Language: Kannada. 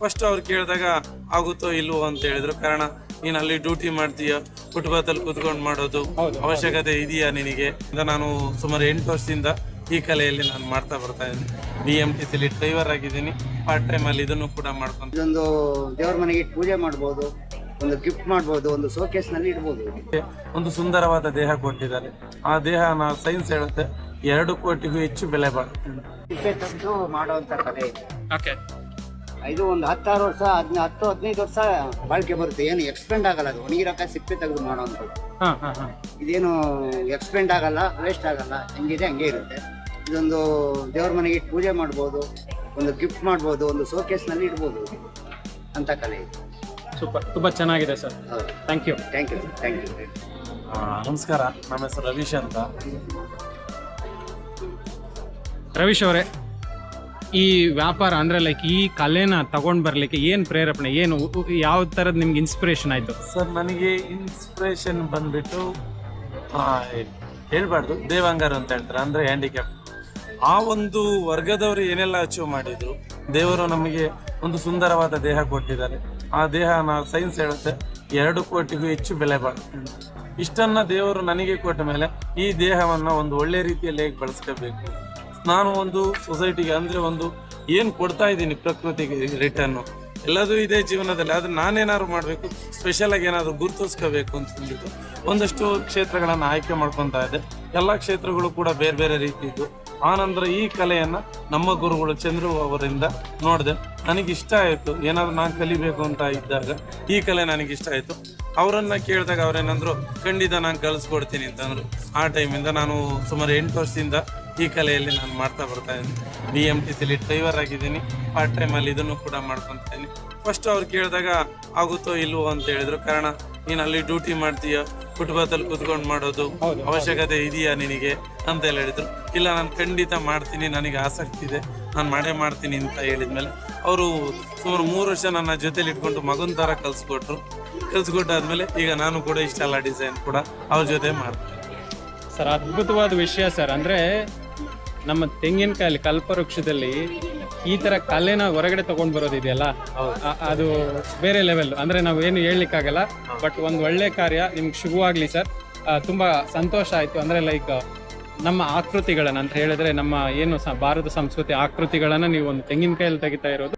ಫಸ್ಟ್ ಅವ್ರು ಕೇಳಿದಾಗ ಆಗುತ್ತೋ ಇಲ್ವೋ ಅಂತ ಹೇಳಿದ್ರು. ಕಾರಣ ನೀನು ಅಲ್ಲಿ ಡ್ಯೂಟಿ ಮಾಡ್ತೀಯ ಫುಟ್ಪಾತಲ್ಲಿ ಕುತ್ಕೊಂಡು ಮಾಡೋದು. ಅವಶ್ಯಕತೆ ಇದೆಯಾ ನಿನಗೆ? ಅಂತ ನಾನು ಸುಮಾರು ಎಂಟು ವರ್ಷದಿಂದ ಈ ಕಲೆಯಲ್ಲಿ ನಾನು ಮಾಡ್ತಾ ಬರ್ತಾ ಇದ್ದೀನಿ. ಬಿ ಎಂ ಟಿ ಸಿಲಿ ಡ್ರೈವರ್ ಆಗಿದ್ದೀನಿ. ಪಾರ್ಟ್ ಟೈಮಲ್ಲಿ ಇದನ್ನು ಕೂಡ ಮಾಡ್ಕೊಂಡು ಇದೊಂದು ದೇವರ ಮನೆಗೆ ಪೂಜೆ ಮಾಡ್ಬೋದು ಒಂದು ಗಿಫ್ಟ್ ಮಾಡ್ಬೋದು ಒಂದು ಶೋಕೇಸ್ನಲ್ಲಿ ಇಡ್ಬೋದು. ಒಂದು ಸುಂದರವಾದ ದೇಹ ಕೊಟ್ಟಿದ್ದಾರೆ. ಆ ದೇಹ ನಾವು ಸೈನ್ಸ್ ಹೇಳುತ್ತೆ ಎರಡು ಕೋಟಿಗೂ ಹೆಚ್ಚು ಬೆಲೆ ಬಾಳುತ್ತೆ ತೆಗೆದು ಮಾಡುವಂತ ಕಲೆ ಇದೆ. ಓಕೆ ಇದು ಒಂದು ಹತ್ತಾರು ವರ್ಷ ಹದಿನ ಹತ್ತು ಹದಿನೈದು ವರ್ಷ ಬಾಳಿಕೆ ಬರುತ್ತೆ. ಏನು ಎಕ್ಸ್ಪೆಂಡ್ ಆಗಲ್ಲ ಅದು. ಒಣಗಿರಕ ಸಿಪ್ಪೆ ತೆಗೆದು ಹಾ ಹಾ ಹಾ. ಇದೇನು ಎಕ್ಸ್ಪೆಂಡ್ ಆಗಲ್ಲ ವೇಸ್ಟ್ ಆಗಲ್ಲ. ಹೆಂಗಿದೆ ಹಂಗೆ ಇರುತ್ತೆ. ಇದೊಂದು ದೇವ್ರ ಮನೆಗೆ ಇಟ್ಟು ಪೂಜೆ ಮಾಡ್ಬೋದು ಒಂದು ಗಿಫ್ಟ್ ಮಾಡ್ಬೋದು ಒಂದು ಶೋಕೇಸ್ನಲ್ಲಿ ಇಡ್ಬೋದು. ಅಂತ ಕಲೆ ಇದೆ. ಸೂಪರ್. ತುಂಬಾ ಚೆನ್ನಾಗಿದೆ ಸರ್. ಹೌದು. Thank you thank you thank you ಆ, ನಮಸ್ಕಾರ. ನಮ್ಮ ಹೆಸರು ರವೀಶ್ ಅಂತ. ರವೀಶ್ ಅವರೇ ಈ ವ್ಯಾಪಾರ ಅಂದ್ರೆ ಲೈಕ್ ಈ ಕಲೆನ ತಗೊಂಡ್ ಬರ್ಲಿಕ್ಕೆ ಏನ್ ಪ್ರೇರೇಪಣೆ, ಏನು ಯಾವ ತರದ್ ನಿಮ್ಗೆ ಇನ್ಸ್ಪಿರೇಷನ್ ಆಯ್ತು? ಸರ್, ನನಗೆ ಇನ್ಸ್ಪಿರೇಷನ್ ಬಂದ್ಬಿಟ್ಟು ಹೇಳ್ಬಾರ್ದು, ದೇವಾಂಗರು ಅಂತ ಹೇಳ್ತಾರೆ, ಅಂದ್ರೆ ಹ್ಯಾಂಡಿಕ್ಯಾಪ್ ಆ ಒಂದು ವರ್ಗದವರು ಏನೆಲ್ಲ ಅಚೀವ್ ಮಾಡಿದ್ರು, ದೇವರು ನಮಗೆ ಒಂದು ಸುಂದರವಾದ ದೇಹ ಕೊಟ್ಟಿದ್ದಾರೆ. ಆ ದೇಹ ಸೈನ್ಸ್ ಹೇಳುತ್ತೆ, ಎರಡು ಕೋಟಿಗೂ ಹೆಚ್ಚು ಬೆಲೆ ಅಂತ. ಇಷ್ಟನ್ನ ದೇವರು ನನಗೆ ಕೊಟ್ಟ ಮೇಲೆ ಈ ದೇಹವನ್ನ ಒಂದು ಒಳ್ಳೆ ರೀತಿಯಲ್ಲಿ ಹೇಗೆ ಬಳಸ್ಕೋಬೇಕು. ನಾನು ಒಂದು ಸೊಸೈಟಿಗೆ ಅಂದ್ರೆ ಒಂದು ಏನು ಕೊಡ್ತಾ ಇದ್ದೀನಿ ಪ್ರಕೃತಿಗೆ ರಿಟರ್ನ್ ಎಲ್ಲದೂ ಇದೆ ಜೀವನದಲ್ಲಿ. ಆದರೆ ನಾನೇನಾದ್ರು ಮಾಡಬೇಕು ಸ್ಪೆಷಲ್ ಆಗಿ ಏನಾದ್ರು ಗುರುತಿಸ್ಕೋಬೇಕು ಅಂತ ಒಂದಷ್ಟು ಕ್ಷೇತ್ರಗಳನ್ನು ಆಯ್ಕೆ ಮಾಡ್ಕೊತಾ ಇದ್ದೆ. ಎಲ್ಲ ಕ್ಷೇತ್ರಗಳು ಕೂಡ ಬೇರೆ ಬೇರೆ ರೀತಿ ಇದ್ದು. ಆನಂತರ ಈ ಕಲೆಯನ್ನು ನಮ್ಮ ಗುರುಗಳು ಚಂದ್ರು ಅವರಿಂದ ನೋಡಿದೆ. ನನಗೆ ಇಷ್ಟ ಆಯಿತು. ಏನಾದರೂ ನಾನು ಕಲಿಬೇಕು ಅಂತ ಇದ್ದಾಗ ಈ ಕಲೆ ನನಗೆ ಇಷ್ಟ ಆಯಿತು. ಅವರನ್ನು ಕೇಳಿದಾಗ ಅವ್ರೇನಂದ್ರು, ಖಂಡಿತ ನಾನು ಕಲಿಸ್ಕೊಡ್ತೀನಿ ಅಂತಂದರು. ಆ ಟೈಮಿಂದ ನಾನು ಸುಮಾರು ಎಂಟು ವರ್ಷದಿಂದ ಈ ಕಲೆಯಲ್ಲಿ ನಾನು ಮಾಡ್ತಾ ಬರ್ತಾ ಇದ್ದೀನಿ. ಬಿ ಎಂ ಟಿ ಸಿಲಿ ಡ್ರೈವರ್ ಆಗಿದ್ದೀನಿ. ಪಾರ್ಟ್ ಟೈಮಲ್ಲಿ ಇದನ್ನು ಕೂಡ ಮಾಡ್ಕೊತೀನಿ ಫಸ್ಟ್ ಅವ್ರು ಕೇಳಿದಾಗ ಆಗುತ್ತೋ ಇಲ್ವೋ ಅಂತ ಹೇಳಿದ್ರು. ಕಾರಣ ನೀನು ಅಲ್ಲಿ ಡ್ಯೂಟಿ ಮಾಡ್ತೀಯ? ಫುಟ್ಬಾತಲ್ಲಿ ಕೂತ್ಕೊಂಡು ಮಾಡೋದು ಅವಶ್ಯಕತೆ ಇದೆಯಾ ನಿನಗೆ? ಅಂತ ಎಲ್ಲ ಹೇಳಿದ್ರು. ಇಲ್ಲ ನಾನು ಖಂಡಿತ ಮಾಡ್ತೀನಿ ನನಗೆ ಆಸಕ್ತಿ ಇದೆ. ನಾನು ಮಾಡೇ ಮಾಡ್ತೀನಿ ಅಂತ ಹೇಳಿದ್ಮೇಲೆ ಅವರು ಸುಮಾರು ಮೂರು ವರ್ಷ ನನ್ನ ಜೊತೆಲಿ ಇಟ್ಕೊಂಡು ಮಗನ ಥರ ಕಲಿಸ್ಕೊಟ್ರು. ಕಲಿಸ್ಕೊಟ್ಟಾದ್ಮೇಲೆ ಈಗ ನಾನು ಕೂಡ ಇಷ್ಟೆಲ್ಲ ಡಿಸೈನ್ ಕೂಡ ಅವ್ರ ಜೊತೆ ಮಾಡ್ತೀನಿ. ಸರ್ ಅದ್ಭುತವಾದ ವಿಷಯ ಸರ್. ಅಂದ್ರೆ ನಮ್ಮ ತೆಂಗಿನಕಾಯಲ್ಲಿ ಕಲ್ಪವೃಕ್ಷದಲ್ಲಿ ಈ ತರ ಕಲೆನ ಹೊರಗಡೆ ತಗೊಂಡ್ ಬರೋದಿದೆಯಲ್ಲ ಅದು ಬೇರೆ ಲೆವೆಲ್ ಅಂದ್ರೆ ನಾವು ಏನು ಹೇಳಲಿಕ್ಕಾಗಲ್ಲ ಬಟ್ ಒಂದು ಒಳ್ಳೆ ಕಾರ್ಯ ನಿಮ್ಗೆ ಶುಭವಾಗ್ಲಿ ಸರ್ ತುಂಬಾ ಸಂತೋಷ ಆಯ್ತು. ಅಂದ್ರೆ ಲೈಕ್ ನಮ್ಮ ಆಕೃತಿಗಳನ್ನ ಅಂತ ಹೇಳಿದ್ರೆ ನಮ್ಮ ಏನು ಸ- ಭಾರತ ಸಂಸ್ಕೃತಿ ಆಕೃತಿಗಳನ್ನ ನೀವು ಒಂದು ತೆಂಗಿನಕಾಯಲ್ಲಿ ತೆಗಿತಾ ಇರೋದು.